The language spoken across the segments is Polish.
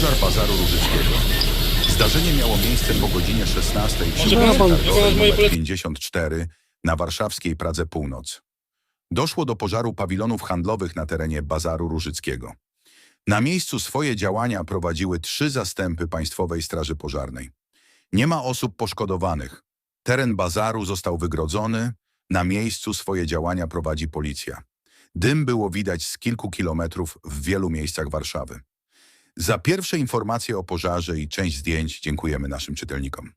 Pożar Bazaru Różyckiego. Zdarzenie miało miejsce po godzinie 16 przy Może ulicy pan Targowej wykonać moje nr polecenie? 54 na warszawskiej Pradze Północ. Doszło do pożaru pawilonów handlowych na terenie Bazaru Różyckiego. Na miejscu swoje działania prowadziły trzy zastępy Państwowej Straży Pożarnej. Nie ma osób poszkodowanych. Teren bazaru został wygrodzony. Na miejscu swoje działania prowadzi policja. Dym było widać z kilku kilometrów w wielu miejscach Warszawy. Za pierwsze informacje o pożarze i część zdjęć dziękujemy naszym czytelnikom.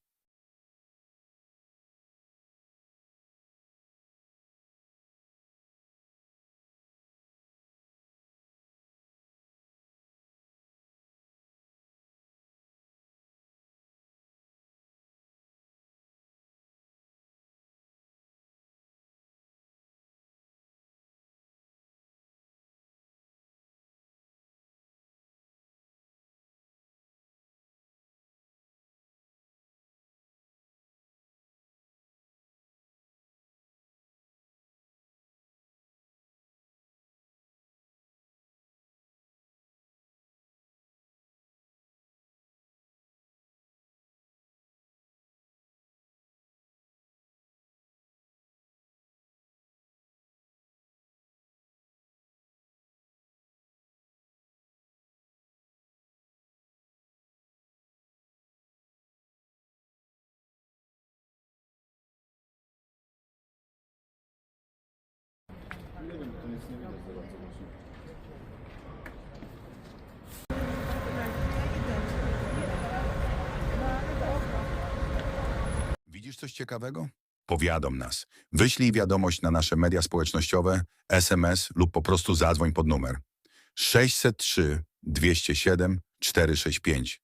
Widzisz coś ciekawego? Powiadom nas. Wyślij wiadomość na nasze media społecznościowe, SMS lub po prostu zadzwoń pod numer 603 207 465.